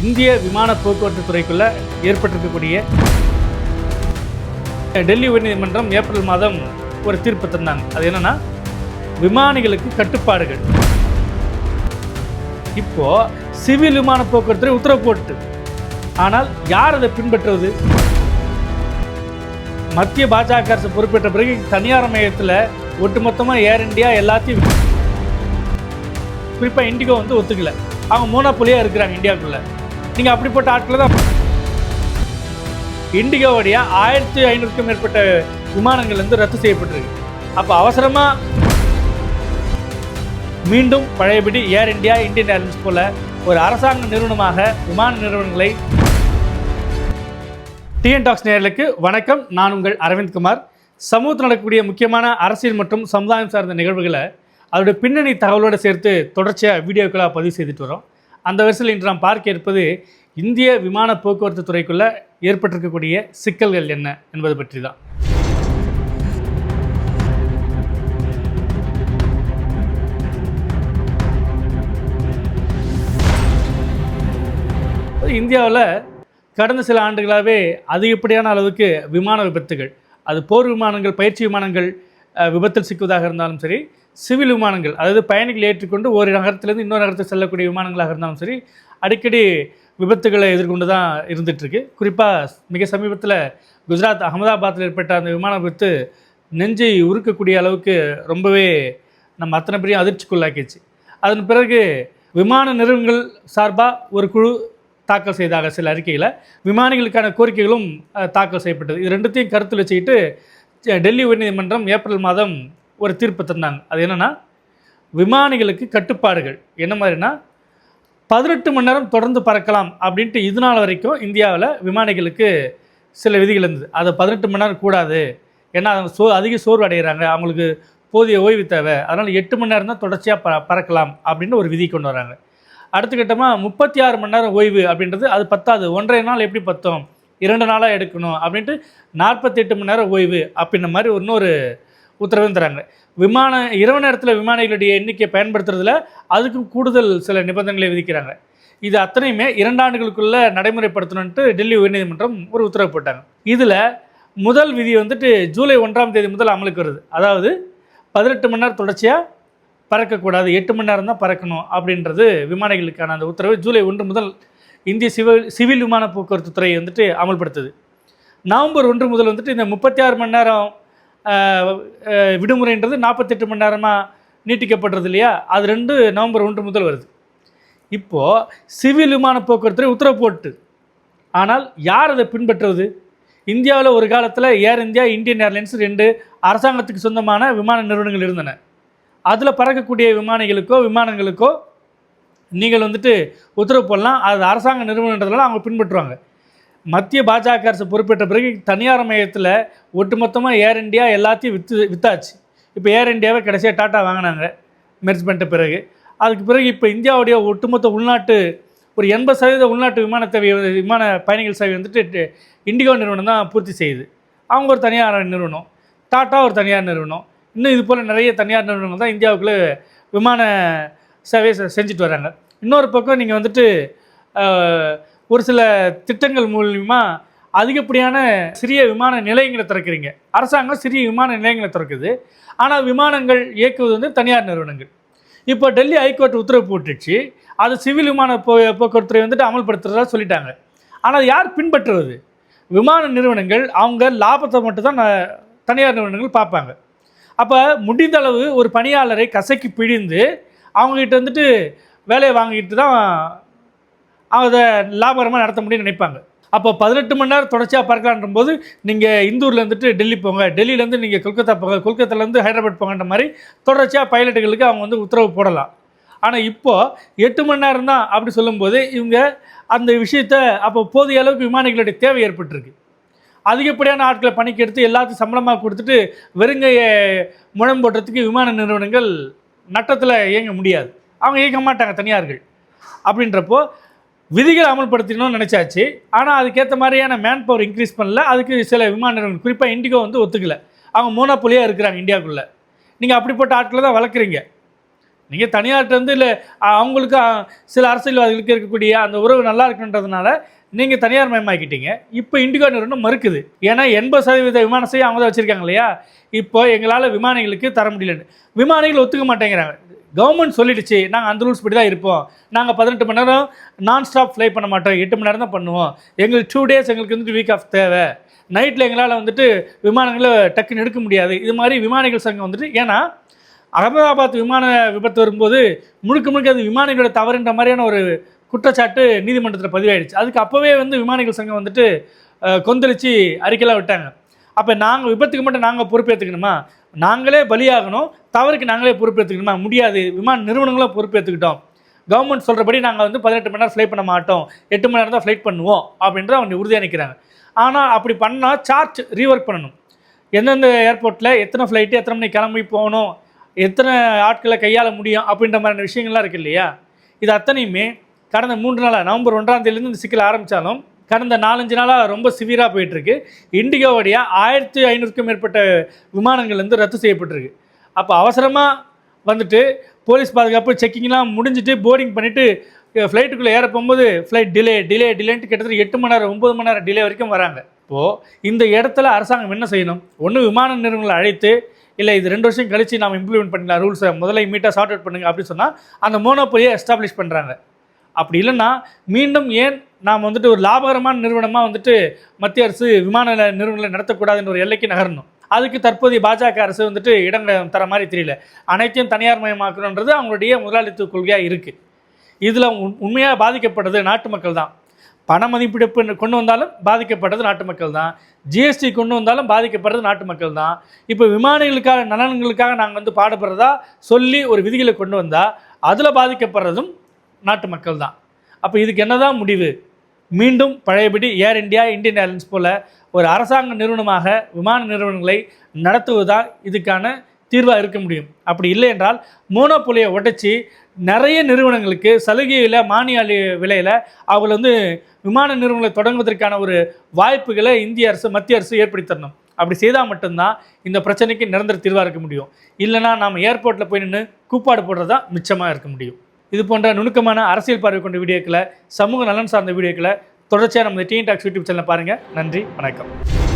இந்திய விமான போக்குவரத்து துறைக்குள்ளே ஏற்பட்டிருக்கக்கூடிய டெல்லி உயர்நீதிமன்றம் ஏப்ரல் மாதம் ஒரு தீர்ப்பு தந்தாங்க. அது என்னன்னா விமானிகளுக்கு கட்டுப்பாடுகள். இப்போ சிவில் விமான போக்குவரத்து உத்தரவு போட்டு ஆனால் யார் அதை பின்பற்றுவது? மத்திய பாஜக அரசு பொறுப்பேற்ற பிறகு தனியார் மையத்தில் ஒட்டுமொத்தமாக ஏர் இந்தியா எல்லாத்தையும் குறிப்பாக இண்டிகோ வந்து ஒத்துக்கல. அவங்க மூணாப்புலியாக இருக்கிறாங்க இந்தியாவுக்குள்ளே நீங்கள் அப்படிப்பட்ட ஆட்களை தான் இண்டிகோவுடைய ஆயிரத்தி ஐநூறுக்கும் மேற்பட்ட விமானங்கள் வந்து ரத்து செய்யப்பட்டிருக்கு. அப்போ அவசரமாக மீண்டும் பழையபடி ஏர் இந்தியா இந்தியன் ஏர்லைன்ஸ் போல ஒரு அரசாங்க நிறுவனமாக விமான நிறுவனங்களை டிஎன் டாக்ஸ் நேர்களுக்கு வணக்கம். நான் உங்கள் அரவிந்த் குமார். சமூகத்தில் நடக்கக்கூடிய முக்கியமான அரசியல் மற்றும் சமுதாயம் சார்ந்த நிகழ்வுகளை அதோட பின்னணி தகவலோடு சேர்த்து தொடர்ச்சியாக வீடியோக்களாக பதிவு செய்துட்டு வரோம். அந்த வரிசையில் இன்று நாம் பார்க்க இருப்பது இந்திய விமான போக்குவரத்து துறைக்குள்ளே ஏற்பட்டிருக்கக்கூடிய சிக்கல்கள் என்ன என்பது பற்றி தான் இந்தியாவில் கடந்த சில ஆண்டுகளாகவே அதிகப்படியான அளவுக்கு விமான விபத்துகள் அது போர் விமானங்கள் பயிற்சி விமானங்கள் விபத்தில் சிக்குவதாக இருந்தாலும் சரி சிவில் விமானங்கள் அதாவது பயணிகள் ஏற்றுக்கொண்டு ஒரு நகரத்திலேருந்து இன்னொரு நகரத்துக்கு செல்லக்கூடிய விமானங்களாக இருந்தாலும் சரி அடிக்கடி விபத்துகளை எதிர்கொண்டு தான் இருந்துகிட்ருக்கு குறிப்பாக மிக சமீபத்தில் குஜராத் அகமதாபாத்தில் ஏற்பட்ட அந்த விமான விபத்து நெஞ்சை உருக்கக்கூடிய அளவுக்கு ரொம்பவே நம்ம அத்தனை பேரையும் அதிர்ச்சிக்குள்ளாக்கிச்சு அதன் பிறகு விமான நிறுவனங்கள் சார்பாக ஒரு குழு தாக்கல் செய்தாக சில அறிக்கையில் விமானிகளுக்கான கோரிக்கைகளும் தாக்கல் செய்யப்பட்டது. இது ரெண்டுத்தையும் கருத்தில் வச்சுக்கிட்டு டெல்லி உயர்நீதிமன்றம் ஏப்ரல் மாதம் ஒரு தீர்ப்பு தந்தாங்க. அது என்னென்னா விமானிகளுக்கு கட்டுப்பாடுகள். என்ன மாதிரினா பதினெட்டு மணி நேரம் தொடர்ந்து பறக்கலாம் அப்படின்ட்டு இது நாள் வரைக்கும் இந்தியாவில் விமானிகளுக்கு சில விதிகள் இருந்தது. அதை பதினெட்டு மணி நேரம் கூடாது. ஏன்னா அவங்க சோ அதிக சோர்வு அடைகிறாங்க அவங்களுக்கு போதிய ஓய்வு தேவை. அதனால் எட்டு மணி நேரம் தான் தொடர்ச்சியாக ப பறக்கலாம் அப்படின்னு ஒரு விதி கொண்டு வராங்க. அடுத்த கட்டமாக முப்பத்தி ஆறு மணி நேரம் ஓய்வு அப்படின்றது அது பத்தாது. ஒன்றரை நாள் எப்படி பத்தும்? இரண்டு நாளாக எடுக்கணும் அப்படின்ட்டு நாற்பத்தெட்டு மணி நேரம் ஓய்வு அப்படின்ன மாதிரி இன்னொரு உத்தரவும் தராங்க. விமான இரவு நேரத்தில் விமானிகளுடைய எண்ணிக்கையை பயன்படுத்துறதுல அதுக்கும் கூடுதல் சில நிபந்தனைகளை விதிக்கிறாங்க. இது அத்தனையுமே இரண்டு ஆண்டுகளுக்குள்ளே நடைமுறைப்படுத்தணுன்ட்டு டெல்லி உயர்நீதிமன்றம் ஒரு உத்தரவு போட்டாங்க. இதில் முதல் விதி வந்துட்டு ஜூலை ஒன்றாம் தேதி முதல் அமலுக்கு வருது. அதாவது பதினெட்டு மணி நேரம் தொடர்ச்சியாக பறக்கக்கூடாது எட்டு மணி நேரம் தான் பறக்கணும் அப்படின்றது விமானிகளுக்கான அந்த உத்தரவு. ஜூலை ஒன்று முதல் இந்திய சிவில் சிவில் விமான போக்குவரத்து துறை வந்துட்டு அமல்படுத்துது. நவம்பர் ஒன்று முதல் வந்துட்டு இந்த முப்பத்தி ஆறு மணி நேரம் விடுமுறைன்றது நாற்பத்தெட்டு மணி நேரமாக நீட்டிக்கப்படுறது இல்லையா? அது ரெண்டு நவம்பர் ஒன்று முதல் வருது. இப்போது சிவில் விமான போக்குவரத்து உத்தரவு போட்டு. ஆனால் யார் அதை பின்பற்றுவது? இந்தியாவில் ஒரு காலத்தில் ஏர் இந்தியா இந்தியன் ஏர்லைன்ஸ் ரெண்டு அரசாங்கத்துக்கு சொந்தமான விமான நிறுவனங்கள் இருந்தன. அதில் பறக்கக்கூடிய விமானிகளுக்கோ விமானங்களுக்கோ நீங்கள் வந்துட்டு உத்தரவு போடலாம். அது அரசாங்க நிறுவனன்றதுனால அவங்க பின்பற்றுவாங்க. மத்திய பாஜக அரசு பொறுப்பேற்ற பிறகு தனியார் மையத்தில் ஒட்டுமொத்தமாக ஏர் இண்டியா எல்லாத்தையும் விற்று வித்தாச்சு. இப்போ ஏர் இந்தியாவை கடைசியாக டாட்டா வாங்கினாங்க. மெர்ஜ் பண்ணிட்ட பிறகு. அதுக்கு பிறகு இப்போ இந்தியாவுடைய ஒட்டுமொத்த உள்நாட்டு ஒரு எண்பது சதவீத உள்நாட்டு விமான தேவை விமான பயணிகள் சேவை வந்துட்டு இண்டிகோ நிறுவனம் தான் பூர்த்தி செய்யுது. அவங்க ஒரு தனியார் நிறுவனம். டாட்டா ஒரு தனியார் நிறுவனம். இன்னும் இது போல் நிறைய தனியார் நிறுவனங்கள் தான் இந்தியாவுக்குள்ளே விமான சர்வே செஞ்சுட்டு வராங்க இன்னொரு பக்கம் நீங்கள் வந்துட்டு ஒரு சில திட்டங்கள் மூலிமா அதிகப்படியான சிறிய விமான நிலையங்களை திறக்கிறீங்க. அரசாங்கம் சிறிய விமான நிலையங்களை திறக்குது. ஆனால் விமானங்கள் இயக்குவது வந்து தனியார் நிறுவனங்கள். இப்போ டெல்லி ஹைகோர்ட் உத்தரவு போட்டுச்சு. அது சிவில் விமான போ போக்குவரத்துறை வந்துட்டு அமல்படுத்துறதா சொல்லிட்டாங்க. ஆனால் யார் பின்பற்றுவது? விமான நிறுவனங்கள் அவங்க லாபத்தை மட்டும்தான் தனியார் நிறுவனங்கள் பார்ப்பாங்க. அப்போ முடிந்த அளவு ஒரு பணியாளரை கசக்கி பிழிந்து அவங்ககிட்ட வந்துட்டு வேலையை வாங்கிட்டு தான் அதை லாபகரமாக நடத்த முடியும்னு நினைப்பாங்க. அப்போ பதினெட்டு மணி நேரம் தொடர்ச்சியாக பறக்கலான்ற போது நீங்கள் இந்தூரில் இருந்துட்டு டெல்லி போங்க. டெல்லியிலேருந்து நீங்கள் கொல்கத்தா போங்க. கொல்கத்தாலேருந்து ஹைதராபாத் போங்கன்ற மாதிரி தொடர்ச்சியாக பைலட்டுகளுக்கு அவங்க வந்து உத்தரவு போடலாம். ஆனால் இப்போது எட்டு மணி நேரம் தான் அப்படி சொல்லும்போது இவங்க அந்த விஷயத்த அப்போ போதிய அளவுக்கு விமானிகளுடைய தேவை ஏற்பட்டிருக்கு. அதிகப்படியான ஆட்களை பணிக்கு எடுத்து எல்லாத்தையும் சம்பளமாக கொடுத்துட்டு வெறுங்கையை முழம் போடுறதுக்கு விமான நிறுவனங்கள் நட்டத்தில் இயங்க முடியாது. அவங்க இயங்க மாட்டாங்க தனியார்கள். அப்படின்றப்போ விதிகளை அமல்படுத்தணும்னு நினச்சாச்சு. ஆனால் அதுக்கேற்ற மாதிரியான மேன் பவர் இன்க்ரீஸ் பண்ணல. அதுக்கு சில விமான நிறுவனம் குறிப்பாக இண்டிகோ வந்து ஒத்துக்கல. அவங்க மோனோபொலியாக இருக்கிறாங்க இந்தியாவுக்குள்ளே நீங்கள் அப்படிப்பட்ட ஆட்களை தான் வளர்க்குறீங்க. நீங்கள் தனியார்கிட்ட வந்து இல்லை அவங்களுக்கு சில அரசியல்வாதிகளுக்கு இருக்கக்கூடிய அந்த உறவு நல்லா இருக்குன்றதுனால நீங்கள் தனியார் மயமாக்கிட்டீங்க. இப்போ இண்டிகோ நிறுவனம் மறுக்குது. ஏன்னா எண்பது சதவீத விமான சேவை அவங்க தான் வச்சுருக்காங்க இல்லையா? இப்போ எங்களால் விமானிகளுக்கு தர முடியலன்னு. விமானிகள் ஒத்துக்க மாட்டேங்கிறாங்க. கவர்மெண்ட் சொல்லிடுச்சு நாங்கள் அந்த ரூல்ஸ் படி தான் இருப்போம். நாங்கள் பதினெட்டு மணி நேரம் நான் ஸ்டாப் ஃப்ளை பண்ண மாட்டோம். எட்டு மணி நேரம் தான் பண்ணுவோம். எங்களுக்கு டூ டேஸ் எங்களுக்கு வந்துட்டு வீக் ஆஃப் தேவை. நைட்டில் எங்களால் வந்துட்டு விமானங்களை டக்குன்னு எடுக்க முடியாது. இது மாதிரி விமானிகள் சங்கம் வந்துட்டு ஏன்னா அகமதாபாத் விமான விபத்து வரும்போது முழுக்க முழுக்க அது விமானிகளோட தவறுன்ற மாதிரியான ஒரு குற்றச்சாட்டு நீதிமன்றத்தில் பதிவாயிடுச்சு. அதுக்கு அப்போவே வந்து விமானிகள் சங்கம் வந்துட்டு கொந்தளித்து அறிக்கையெல்லாம் விட்டாங்க. அப்போ நாங்கள் விபத்துக்கு மட்டும் நாங்கள் பொறுப்பேற்றுக்கணுமா நாங்களே பலியாகணும். தவறுக்கு நாங்களே பொறுப்பேற்றுக்கணுமா முடியாது. விமான நிறுவனங்களும் பொறுப்பேற்றுக்கிட்டோம் கவர்மெண்ட் சொல்கிறபடி நாங்கள் வந்து பதினெட்டு மணி நேரம் ஃப்ளைட் பண்ண மாட்டோம். எட்டு மணி நேரம் தான் ஃப்ளைட் பண்ணுவோம் அப்படின்ற அவங்க உறுதியாக நிற்கிறாங்க ஆனால் அப்படி பண்ணால் சார்ஜ் ரீஒர்க் பண்ணணும். எந்தெந்த ஏர்போர்ட்டில் எத்தனை ஃப்ளைட்டு எத்தனை மணிக்கு கிளம்பி போகணும் எத்தனை ஆட்களை கையாள முடியும் அப்படின்ற மாதிரியான விஷயங்கள்லாம் இருக்குது இல்லையா? இது அத்தனையுமே கடந்த மூன்று நாளாக நவம்பர் ஒன்றாம் தேதியிலேருந்து இந்த சிக்கல் ஆரம்பித்தாலும் கடந்த நாலஞ்சு நாளாக ரொம்ப சிவியராக போயிட்டுருக்கு. இண்டிகோவுடைய ஆயிரத்தி ஐநூறுக்கும் மேற்பட்ட விமானங்கள் வந்து ரத்து செய்யப்பட்டிருக்கு. அப்போ அவசரமாக வந்துட்டு போலீஸ் பாதுகாப்பு செக்கிங்லாம் முடிஞ்சிட்டு போர்டிங் பண்ணிவிட்டு ஃப்ளைட்டுக்குள்ளே ஏற போகும்போது ஃப்ளைட் டிலே டிலே டிலேன்ட்டு கிட்டத்தட்ட எட்டு மணி நேரம் ஒம்பது மணி நேரம் டிலே வரைக்கும் வராங்க. இப்போது இந்த இடத்துல அரசாங்கம் என்ன செய்யணும்? ஒன்று விமான நிறுவனங்களை அழைத்து இல்லை இது ரெண்டு வருஷம் கழித்து நாம் இம்ப்ளிமெண்ட் பண்ணிக்கலாம் ரூல்ஸை முதல்ல இமீட்டாக சார்ட் அவுட் பண்ணுங்க அப்படின்னு சொன்னால் அந்த மோனோபொலியை எஸ்டாப்ளிஷ் பண்ணுறாங்க அப்படி இல்லைன்னா மீண்டும் ஏன் நாம் வந்துட்டு ஒரு லாபகரமான நிறுவனமாக வந்துட்டு மத்திய அரசு விமான நில- நிறுவனங்களை நடத்தக்கூடாதுன்ற ஒரு எல்லைக்கு நகரணும். அதுக்கு தற்போதைய பாஜக அரசு வந்துட்டு இடம் தர மாதிரி தெரியல. அனைத்தையும் தனியார் மயமாக்கணுன்றது அவங்களுடைய முதலாளித்துவ கொள்கையாக இருக்குது இதில் உண்மையாக பாதிக்கப்படுறது நாட்டு மக்கள் தான். பண மதிப்பிடிப்பு கொண்டு வந்தாலும் பாதிக்கப்படுறது நாட்டு மக்கள் தான். ஜிஎஸ்டி கொண்டு வந்தாலும் பாதிக்கப்படுறது நாட்டு மக்கள் தான். இப்போ விமானிகளுக்காக நலன்களுக்காக நாங்கள் வந்து பாடுபடுறதா சொல்லி ஒரு விதிகளை கொண்டு வந்தால் அதில் பாதிக்கப்படுறதும் நாட்டு மக்கள் தான் அப்போ இதுக்கு என்னதான் முடிவு? மீண்டும் பழையபடி ஏர் இந்தியா இந்தியன் ஏர்லைன்ஸ் போல் ஒரு அரசாங்க நிறுவனமாக விமான நிறுவனங்களை நடத்துவதுதான் இதுக்கான தீர்வாக இருக்க முடியும். அப்படி இல்லை என்றால் மோனோபொலியை உடைச்சி நிறைய நிறுவனங்களுக்கு சலுகையில் மானிய விலையில் அவங்களை வந்து விமான நிறுவனங்களை தொடங்குவதற்கான ஒரு வாய்ப்புகளை இந்திய அரசு மத்திய அரசு ஏற்படுத்தி தரணும் அப்படி செய்தால் மட்டும்தான் இந்த பிரச்சனைக்கு நிரந்தர தீர்வாக இருக்க முடியும். இல்லைனா நாம் ஏர்போர்ட்டில் போய் நின்று கூப்பாடு போடுறது தான் மிச்சமாக இருக்க முடியும். இது போன்ற நுணுக்கமான அரசியல் பார்வை கொண்ட வீடியோக்களை சமூக நலன் சார்ந்த வீடியோக்களை தொடர்ச்சியாக நம்ம டிஎன் டாக்ஸ் யூடியூப் சேனல் பாருங்கள் நன்றி வணக்கம்.